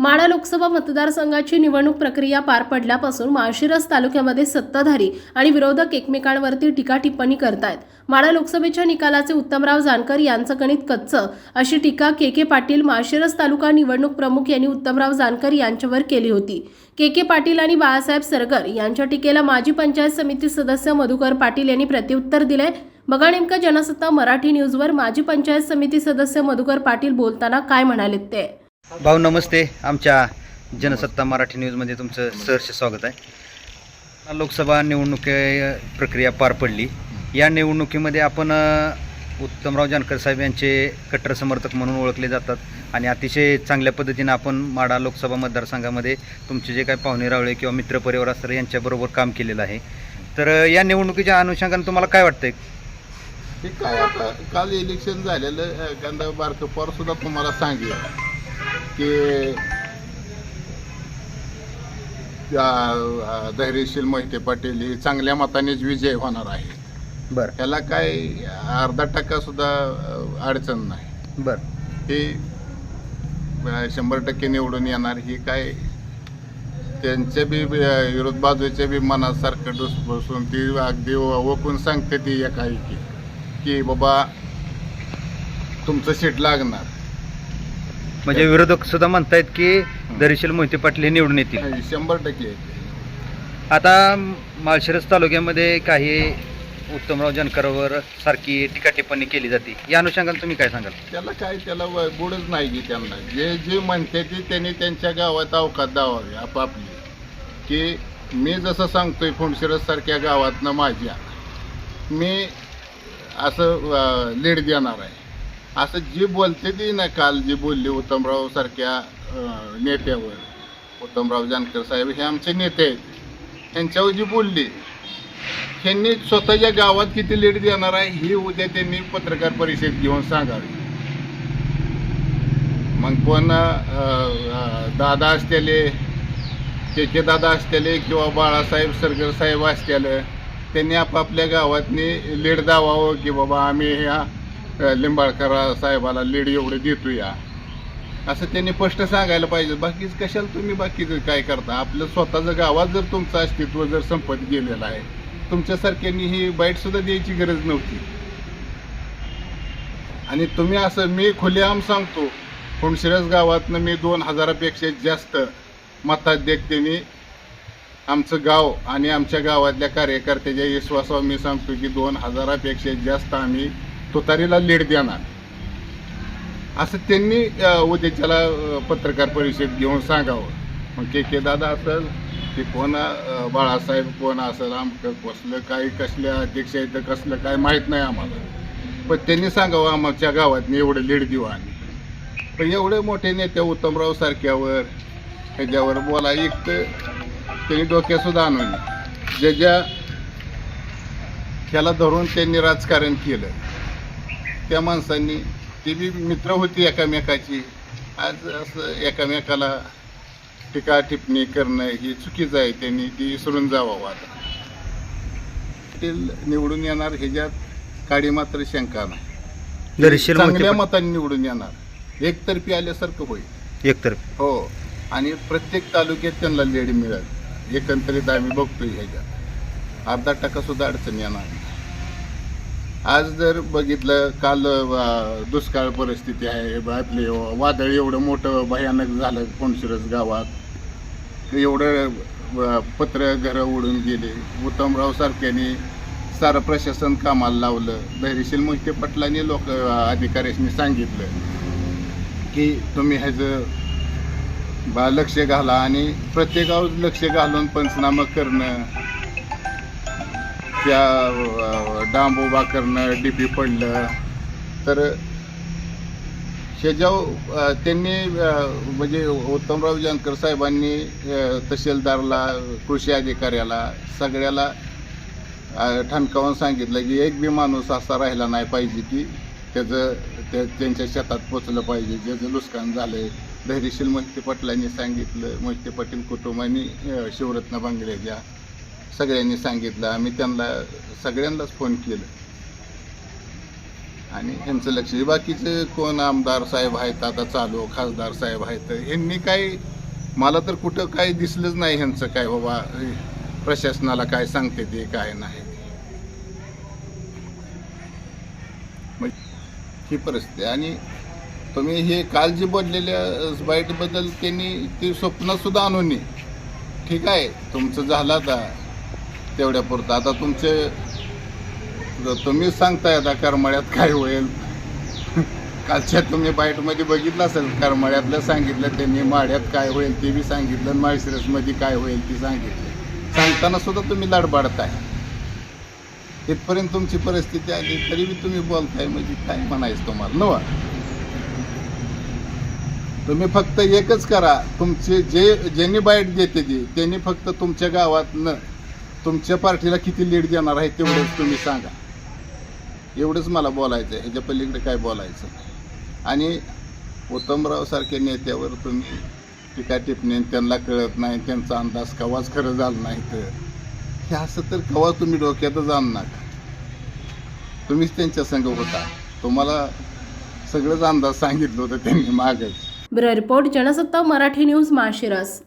माढा लोकसभा मतदारसंघाची निवडणूक प्रक्रिया पार पडल्यापासून माळशिरस तालुक्यामध्ये सत्ताधारी आणि विरोधक एकमेकांवरती टीका टिप्पणी करतायत. माढा लोकसभेच्या निकालाचे उत्तमराव जानकर यांचं गणित कच्चं अशी टीका के के पाटील माळशिरस तालुका निवडणूक प्रमुख यांनी उत्तमराव जानकर यांच्यावर केली होती. के के पाटील आणि बाळासाहेब सरगर यांच्या टीकेला माजी पंचायत समिती सदस्य मधुकर पाटील यांनी प्रत्युत्तर दिले बघा नेमकं जनसत्ता मराठी न्यूजवर माजी पंचायत समिती सदस्य मधुकर पाटील बोलताना काय म्हणालेत ते? भाऊ नमस्ते. आमच्या जनसत्ता मराठी न्यूजमध्ये तुमचं सहर्ष स्वागत आहे. लोकसभा निवडणुकी प्रक्रिया पार पडली. या निवडणुकीमध्ये आपण उत्तमराव जानकर साहेब यांचे कट्टर समर्थक म्हणून ओळखले जातात आणि अतिशय चांगल्या पद्धतीनं आपण माडा लोकसभा मतदारसंघामध्ये तुमचे जे काही पाहुणे रावळे किंवा मित्रपरिवार असतात यांच्याबरोबर काम केलेलं आहे. तर या निवडणुकीच्या अनुषंगाने तुम्हाला काय वाटतंय? हे काय आता? काल इलेक्शन झालेलं एखादा बारकं सुद्धा तुम्हाला सांगितलं की धैर्यशील मोहिते पाटील ही चांगल्या मतानेच विजय होणार आहे बरं. त्याला काय अर्धा टक्का सुद्धा अडचण नाही. बरं. हे शंभर टक्के निवडून येणार ही काय त्यांच्या बी विरोध बाजूच्या बी मनात सारखं डोस बसून ती अगदी ओकून सांगते ती एका की की बाबा तुमचं सीट लागणार. म्हणजे विरोधक सुद्धा म्हणतायत की दरीशील मोहिते पाटील हे निवडून येतील. शंभर टक्के. आता माळशिरस तालुक्यामध्ये काही उत्तमराव जानकरवर सारखी टीका टिप्पणी केली जाते. या अनुषंगाने तुम्ही काय सांगाल? त्याला काय त्याला व- गोडच नाही की त्यांना. जे जे म्हणते ते त्यांनी त्यांच्या गावात अवकात दावावी आपापली. की मी जसं सांगतोय फुंडशिरस सारख्या गावातनं माझ्या मी असं लीड देणार आहे. असं जी बोलते ती ना काल जी बोलली उत्तमराव सारख्या नेत्यावर उत्तमराव जानकर साहेब हे आमचे नेते आहेत. ह्यांच्यावर जी बोलली ह्यांनी स्वतःच्या गावात किती लीड देणार आहे ही उद्या त्यांनी पत्रकार परिषद घेऊन सांगावी. मग कोण दादा असलेले के के दादा असलेले किंवा बाळासाहेब सरगर साहेब असलेले त्यांनी आपापल्या गावातनी लीड दावावं की बाबा आम्ही ह्या लिंबाळकर साहेबाला लीड एवढे देतो या. असं त्यांनी स्पष्ट सांगायला पाहिजे. बाकीच कशाला तुम्ही बाकीचं काय करता? आपलं स्वतःचं गावात जर तुमचं अस्तित्व जर संपत गेलेलं आहे तुमच्यासारख्यांनी ही बाईटसुद्धा द्यायची गरज नव्हती. आणि तुम्ही असं मी खुलेआम सांगतो कुणशिरस गावातनं मी दोन हजारापेक्षा जास्त मताध्यक्षतेने आमचं गाव आणि आमच्या गावातल्या कार्यकर्त्याच्या विश्वासावर मी सांगतो की दोन हजारापेक्षा जास्त आम्ही तुतारीला लीड देणार. असं त्यांनी अ, उद्याच्याला पत्रकार परिषद घेऊन सांगावं. मग के के दादा असेल की कोण बाळासाहेब कोण असेल आमकं कसलं काय कसल्या अध्यक्ष आहेत तर कसलं काय माहीत नाही आम्हाला. पण त्यांनी सांगावं आमच्या गावात एवढं लीड देऊ आम्ही. पण एवढे मोठे नेते उत्तमराव सारख्यावर ह्याच्यावर बोला एक तर त्यांनी डोक्यासुद्धा आणून ज्या ज्या ह्याला धरून त्यांनी राजकारण केलं. त्या माणसांनी ती बी मित्र होती एकामेकाची. आज असं एकामेकाला टीका टिप्पणी करणं ही चुकीचं आहे त्यांनी ती विसरून जावं आता. ते निवडून येणार ह्याच्यात काडी मात्र शंका नाही. चांगल्या पाटील मतांनी निवडून येणार. एकतर्फी आल्यासारखं होईल. एकतर्फी. हो. आणि प्रत्येक तालुक्यात त्यांना लीड मिळेल. एकंदरीत आम्ही बघतोय ह्याच्यात. अर्धा टक्का सुद्धा अडचण येणार नाही. आज जर बघितलं काल दुष्काळ परिस्थिती आहे आपले वादळ एवढं मोठं भयानक झालं कोणशिरस गावात. एवढं पत्र घरं उडून गेले. उत्तमराव सारख्याने सारं प्रशासन कामाला लावलं. धैर्यशील मोहिते पटलांनी लोक अधिकाऱ्यांनी सांगितलं की तुम्ही ह्याचं बा लक्ष घाला आणि प्रत्येकावर लक्ष घालून पंचनामा करणं त्या डांब उभा करणं डीपी पडलं. तर शेजाव त्यांनी म्हणजे उत्तमराव जानकर साहेबांनी तहसीलदारला कृषी अधिकाऱ्याला सगळ्याला ठणकावून सांगितलं की एक बी माणूस असा राहिला नाही पाहिजे की त्याचं त्या त्यांच्या शेतात पोचलं पाहिजे. ज्याचं नुकसान झालं आहे धैर्यशील मोहिते पाटलांनी सांगितलं. मोहिते पाटील कुटुंबानी शिवरत्न बांगड्याच्या सगळ्यांनी सांगितलं. आम्ही त्यांना सगळ्यांनाच फोन केलं. आणि ह्यांचं लक्ष बाकीचे कोण आमदार साहेब आहेत आता चालू खासदार साहेब आहेत ह्यांनी काही मला तर कुठं काही दिसलंच नाही ह्यांचं काय बाबा प्रशासनाला काय सांगते ते काय नाही. मग ही परिस्थिती. आणि तुम्ही हे काल जे बोललेल्या बाईटबद्दल त्यांनी ते स्वप्नसुद्धा आणून ठीक आहे तुमचं झालं आता. तेवढ्यापुरतं आता तुमचे तुम्हीच सांगताय आता करमाळ्यात काय होईल. कालच्या तुम्ही बाईटमध्ये बघितलं असेल करमाळ्यातलं सांगितलं त्यांनी माड्यात काय होईल ते बी सांगितलं माळशिरसमध्ये काय होईल ते सांगितलं. सांगताना सुद्धा तुम्ही लडबाडताय. इथपर्यंत तुमची परिस्थिती आली तरी बी तुम्ही बोलताय म्हणजे काय म्हणायचं तुम्हाला? नवा तुम्ही फक्त एकच करा तुमचे जे ज्यांनी बाईट देते ती त्यांनी फक्त तुमच्या गावात न तुमच्या पार्टीला किती लीड देणार आहे तेवढंच तुम्ही सांगा. एवढंच मला बोलायचं आहे ह्याच्या पलीकडे काय बोलायचं आणि उत्तमराव सारख्या नेत्यावर तुम्ही टीका टिप्पणी त्यांना कळत नाही त्यांचा अंदाज कवाच खरं झालं नाही तर. हे असं तर कवा तुम्ही डोक्यातच आणणार? तुम्हीच त्यांच्या संग होता. तुम्हाला सगळंच अंदाज सांगितलं होतं त्यांनी मागच bureau report Jansatta Marathi news माशिरस